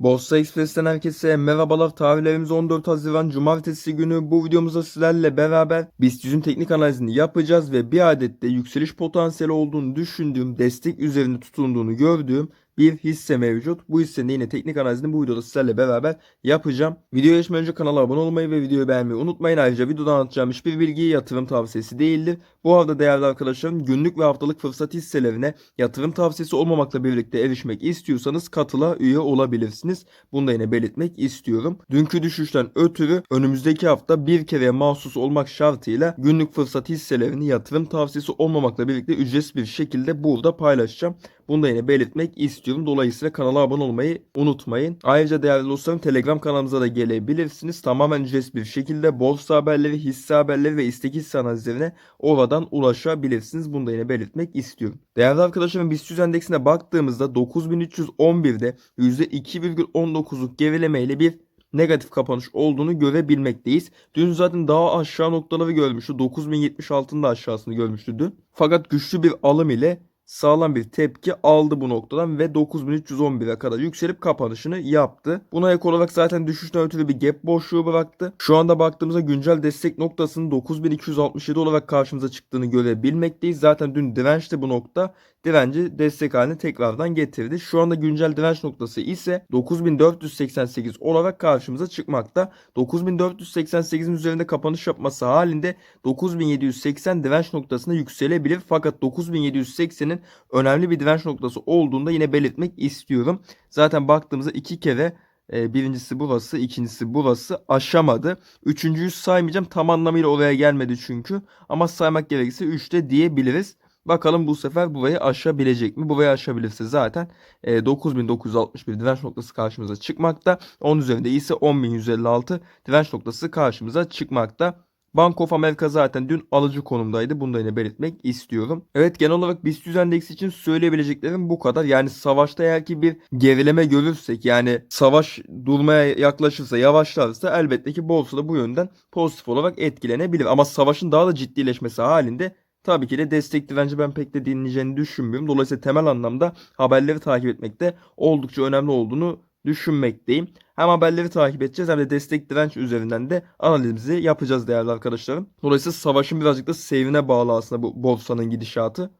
Borsa Express'ten herkese merhabalar. Tarihlerimiz 14 Haziran Cumartesi günü. Bu videomuzda sizlerle beraber BIST 100'ün teknik analizini yapacağız ve bir adet de yükseliş potansiyeli olduğunu düşündüğüm, destek üzerinde tutunduğunu gördüğüm bir hisse mevcut. Bu hissenin de yine teknik analizini bu videoda sizlerle beraber yapacağım. Videoya geçmeden önce kanala abone olmayı ve videoyu beğenmeyi unutmayın. Ayrıca videoda anlatacağım hiçbir bilgi yatırım tavsiyesi değildir. Bu arada değerli arkadaşlarım günlük ve haftalık fırsat hisselerine yatırım tavsiyesi olmamakla birlikte erişmek istiyorsanız katıla üye olabilirsiniz. Bunu da yine belirtmek istiyorum. Dünkü düşüşten ötürü önümüzdeki hafta bir kere mahsus olmak şartıyla günlük fırsat hisselerini yatırım tavsiyesi olmamakla birlikte ücretsiz bir şekilde burada paylaşacağım. Bunu da yine belirtmek istiyorum. Dolayısıyla kanala abone olmayı unutmayın. Ayrıca değerli dostlarım Telegram kanalımıza da gelebilirsiniz. Tamamen ücretsiz bir şekilde borsa haberleri, hisse haberleri ve istek hisse analizlerine oradan ulaşabilirsiniz. Bunu da yine belirtmek istiyorum. Değerli arkadaşlarım BIST 100 endeksine baktığımızda 9311'de %2,19'luk gerilemeyle bir negatif kapanış olduğunu görebilmekteyiz. Dün zaten daha aşağı noktaları görmüştü. 9076'ın da aşağısını görmüştü dün. Fakat güçlü bir alım ile sağlam bir tepki aldı bu noktadan ve 9311'e kadar yükselip kapanışını yaptı. Buna ek olarak zaten düşüşten ötürü bir gap boşluğu bıraktı. Şu anda baktığımızda güncel destek noktasının 9267 olarak karşımıza çıktığını görebilmekteyiz. Zaten dün dirençti bu nokta. Direnci destek haline tekrardan getirdi. Şu anda güncel direnç noktası ise 9488 olarak karşımıza çıkmakta. 9488'in üzerinde kapanış yapması halinde 9780 direnç noktasına yükselebilir. Fakat 9780'in önemli bir direnç noktası olduğunda yine belirtmek istiyorum. Zaten baktığımızda iki kere e, birincisi burası, ikincisi burası aşamadı. Üçüncüyü saymayacağım. Tam anlamıyla oraya gelmedi çünkü. Ama saymak gerekirse 3'te diyebiliriz. Bakalım bu sefer burayı aşabilecek mi? Burayı aşabilirse zaten e, 9961 direnç noktası karşımıza çıkmakta. Onun üzerinde ise 10156 direnç noktası karşımıza çıkmakta. Bank of America zaten dün alıcı konumdaydı. Bunu da yine belirtmek istiyorum. Evet genel olarak BIST 100 endeksi için söyleyebileceklerim bu kadar. Yani savaşta eğer ki bir gerileme görürsek yani savaş durmaya yaklaşırsa yavaşlarsa elbette ki borsada bu yönden pozitif olarak etkilenebilir. Ama savaşın daha da ciddileşmesi halinde Tabii ki de destek direnci ben pek de dinleyeceğini düşünmüyorum. Dolayısıyla temel anlamda haberleri takip etmekte oldukça önemli olduğunu düşünmekteyim. Hem haberleri takip edeceğiz hem de destek direnç üzerinden de analizimizi yapacağız değerli arkadaşlarım. Dolayısıyla savaşın birazcık da seyrine bağlı aslında bu borsanın gidişatı.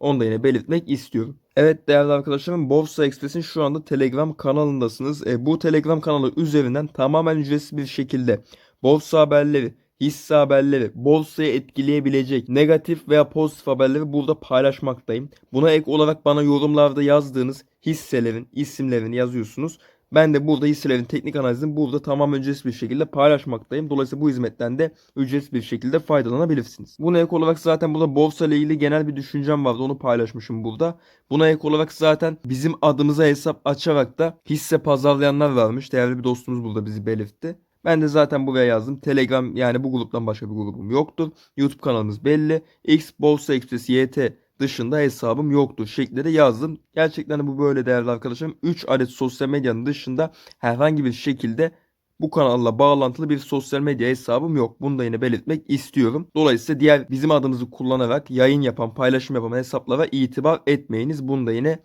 Onu da yine belirtmek istiyorum. Evet değerli arkadaşlarım Borsa Express'in şu anda Telegram kanalındasınız. E, bu Telegram kanalı üzerinden tamamen ücretsiz bir şekilde borsa haberleri, hisse haberleri, borsayı etkileyebilecek negatif veya pozitif haberleri burada paylaşmaktayım. Buna ek olarak bana yorumlarda yazdığınız hisselerin isimlerini yazıyorsunuz. Ben de burada hisselerin teknik analizini burada tamamen ücretsiz bir şekilde paylaşmaktayım. Dolayısıyla bu hizmetten de ücretsiz bir şekilde faydalanabilirsiniz. Buna ek olarak zaten burada borsa ile ilgili genel bir düşüncem vardı. Onu paylaşmışım burada. Buna ek olarak zaten bizim adımıza hesap açarak da hisse pazarlayanlar varmış. Değerli bir dostumuz burada bizi belirtti. Ben de zaten buraya yazdım. Telegram yani bu gruptan başka bir grubum yoktur. YouTube kanalımız belli. X Borsa Express YT dışında hesabım yoktur şeklinde de yazdım. Gerçekten de bu böyle değerli arkadaşlarım. 3 adet sosyal medyanın dışında herhangi bir şekilde bu kanalla bağlantılı bir sosyal medya hesabım yok. Bunu da yine belirtmek istiyorum. Dolayısıyla diğer bizim adımızı kullanarak yayın yapan, paylaşım yapan hesaplara itibar etmeyiniz. Bunu da yine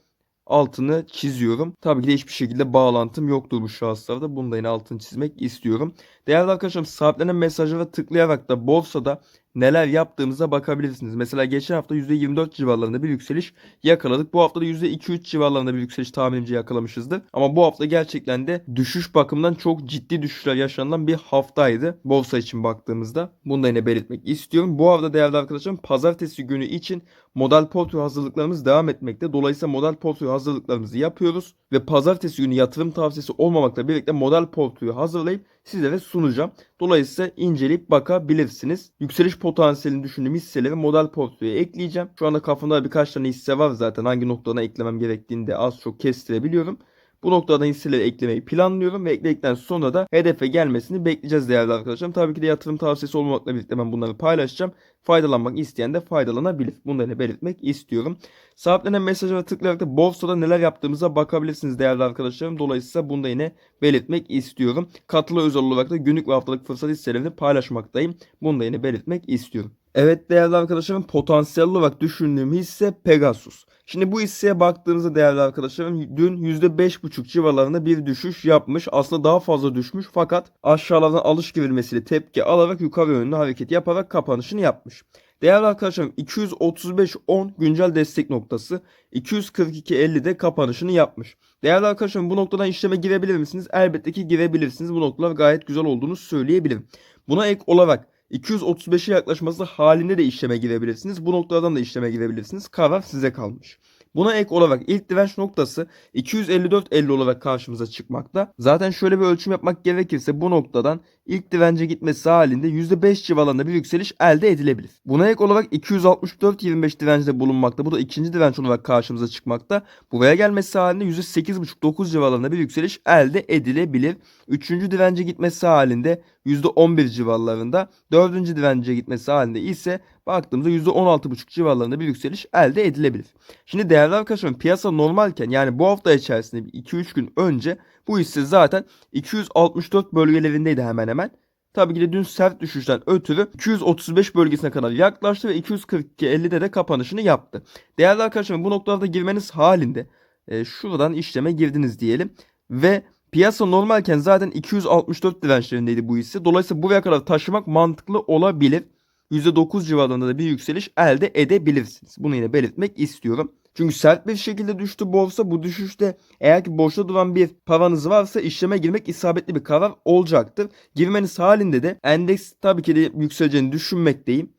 altını çiziyorum. Tabii ki de hiçbir şekilde bağlantım yoktur bu şahıslarda. Bunu da yine altını çizmek istiyorum. Değerli arkadaşlarım sabitlenen mesajlara tıklayarak da borsada neler yaptığımıza bakabilirsiniz. Mesela geçen hafta %24 civarlarında bir yükseliş yakaladık. Bu hafta da %2-3 civarlarında bir yükseliş tahminimce yakalamışızdır. Ama bu hafta gerçekten de düşüş bakımından çok ciddi düşüşler yaşanılan bir haftaydı. Borsa için baktığımızda. Bunu da yine belirtmek istiyorum. Bu hafta değerli arkadaşlarım pazartesi günü için model portföy hazırlıklarımız devam etmekte. Dolayısıyla model portföy hazırlıklarımızı yapıyoruz. Ve pazartesi günü yatırım tavsiyesi olmamakla birlikte model portföyü hazırlayıp sizlere sunacağım. Dolayısıyla inceleyip bakabilirsiniz. Yükseliş potansiyelini düşündüğüm hisseleri model portföye ekleyeceğim. Şu anda kafamda birkaç tane hisse var zaten. Hangi noktadan eklemem gerektiğini de az çok kestirebiliyorum. Bu noktada hisseleri eklemeyi planlıyorum ve ekledikten sonra da hedefe gelmesini bekleyeceğiz değerli arkadaşlarım. Tabii ki de yatırım tavsiyesi olmamakla birlikte ben bunları paylaşacağım. Faydalanmak isteyen de faydalanabilir. Bunları belirtmek istiyorum. Sabitlenen mesajlara tıklayarak da borsada neler yaptığımıza bakabilirsiniz değerli arkadaşlarım. Dolayısıyla bunu da yine belirtmek istiyorum. Katılı özel olarak da günlük ve haftalık fırsat hisselerini paylaşmaktayım. Bunu da yine belirtmek istiyorum. Evet değerli arkadaşlarım potansiyel olarak düşündüğüm hisse Pegasus. Şimdi bu hisseye baktığınızda değerli arkadaşlarım dün %5,5 civarlarında bir düşüş yapmış. Aslında daha fazla düşmüş fakat aşağılardan alış girilmesiyle tepki alarak yukarı yönlü hareket yaparak kapanışını yapmış. Değerli arkadaşlarım 235.10 güncel destek noktası 242.50'de kapanışını yapmış. Değerli arkadaşlarım bu noktadan işleme girebilir misiniz? Elbette ki girebilirsiniz. Bu noktalar gayet güzel olduğunu söyleyebilirim. Buna ek olarak 235'e yaklaşması halinde de işleme girebilirsiniz. Bu noktadan da işleme girebilirsiniz. Karar size kalmış. Buna ek olarak ilk direnç noktası 254.50 olarak karşımıza çıkmakta. Zaten şöyle bir ölçüm yapmak gerekirse bu noktadan ilk dirence gitmesi halinde %5 civarlarında bir yükseliş elde edilebilir. Buna ek olarak 264.25 direncde bulunmakta. Bu da ikinci direnç olarak karşımıza çıkmakta. Buraya gelmesi halinde %8.5-9 civarlarında bir yükseliş elde edilebilir. Üçüncü dirence gitmesi halinde %11 civarlarında. Dördüncü dirence gitmesi halinde ise baktığımızda %16,5 civarlarında bir yükseliş elde edilebilir. Şimdi değerli arkadaşlarım piyasa normalken yani bu hafta içerisinde 2-3 gün önce bu hisse zaten 264 bölgelerindeydi hemen hemen. Tabii ki de dün sert düşüşten ötürü 235 bölgesine kadar yaklaştı ve 242.50'de de kapanışını yaptı. Değerli arkadaşlarım bu noktalarda girmeniz halinde e, şuradan işleme girdiniz diyelim ve Piyasa normalken zaten 264 dirençlerindeydi bu hisse. Dolayısıyla buraya kadar taşımak mantıklı olabilir. %9 civarında da bir yükseliş elde edebilirsiniz. Bunu yine belirtmek istiyorum. Çünkü sert bir şekilde düştü borsa. Bu düşüşte eğer ki boşta duran bir paranız varsa işleme girmek isabetli bir karar olacaktır. Girmeniz halinde de endeks tabii ki de yükseleceğini düşünmekteyim.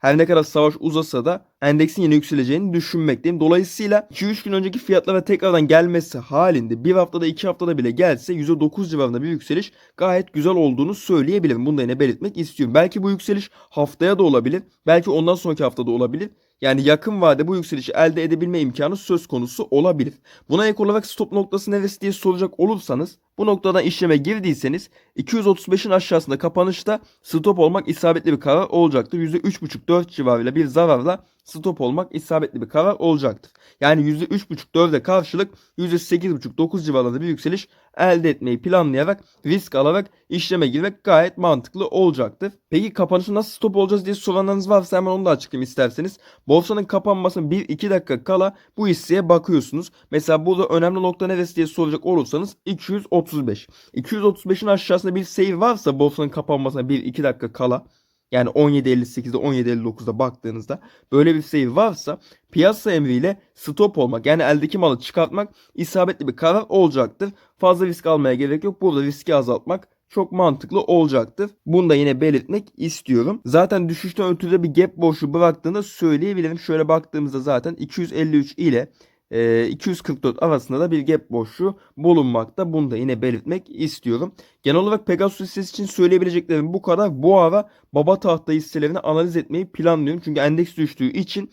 Her ne kadar savaş uzasa da endeksin yine yükseleceğini düşünmekteyim. Dolayısıyla 2-3 gün önceki fiyatlara tekrardan gelmesi halinde bir haftada 2 haftada bile gelse %9 civarında bir yükseliş gayet güzel olduğunu söyleyebilirim. Bunu da yine belirtmek istiyorum. Belki bu yükseliş haftaya da olabilir. Belki ondan sonraki haftada olabilir. Yani yakın vade bu yükselişi elde edebilme imkanı söz konusu olabilir. Buna ek olarak stop noktası neresi diye soracak olursanız bu noktadan işleme girdiyseniz 235'in aşağısında kapanışta stop olmak isabetli bir karar olacaktır. %3,5-4 civarıyla bir zararla stop olmak isabetli bir karar olacaktır. Yani %3,5-4'e karşılık %8,5-9 civarında bir yükseliş elde etmeyi planlayarak risk alarak işleme girmek gayet mantıklı olacaktır. Peki kapanışı nasıl stop olacağız diye soranlarınız varsa hemen onu da açıklayayım isterseniz. Borsanın kapanmasının 1-2 dakika kala bu hisseye bakıyorsunuz. Mesela burada önemli nokta neresi diye soracak olursanız 235. 235'in aşağısında bir seyir varsa borsanın kapanmasına 1-2 dakika kala yani 17.58'de 17.59'da baktığınızda böyle bir seyir varsa piyasa emriyle stop olmak yani eldeki malı çıkartmak isabetli bir karar olacaktır. Fazla risk almaya gerek yok. Burada riski azaltmak çok mantıklı olacaktır. Bunu da yine belirtmek istiyorum. Zaten düşüşten ötürü bir gap boşluğu bıraktığında söyleyebilirim. Şöyle baktığımızda zaten 253 ile 244 ee, arasında da bir gap boşluğu bulunmakta. Bunu da yine belirtmek istiyorum. Genel olarak Pegasus hissesi için söyleyebileceklerim bu kadar. Bu ara baba tahta hisselerini analiz etmeyi planlıyorum. Çünkü endeks düştüğü için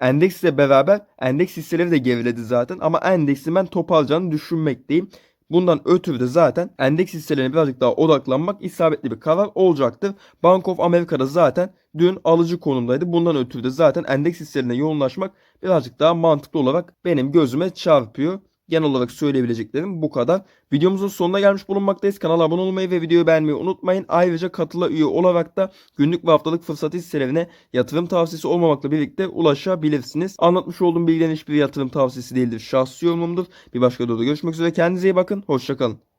endeksle beraber endeks hisseleri de geriledi zaten. Ama endeksi ben toparlayacağını düşünmekteyim. Bundan ötürü de zaten endeks hisselerine birazcık daha odaklanmak isabetli bir karar olacaktır. Bank of America'da zaten dün alıcı konumdaydı. Bundan ötürü de zaten endeks hisselerine yoğunlaşmak birazcık daha mantıklı olarak benim gözüme çarpıyor. Genel olarak söyleyebileceklerim bu kadar. Videomuzun sonuna gelmiş bulunmaktayız. Kanala abone olmayı ve videoyu beğenmeyi unutmayın. Ayrıca katıla üye olarak da günlük ve haftalık fırsat hisselerine yatırım tavsiyesi olmamakla birlikte ulaşabilirsiniz. Anlatmış olduğum bilgilerin hiçbir yatırım tavsiyesi değildir. Şahsi yorumumdur. Bir başka videoda görüşmek üzere. Kendinize iyi bakın. Hoşçakalın.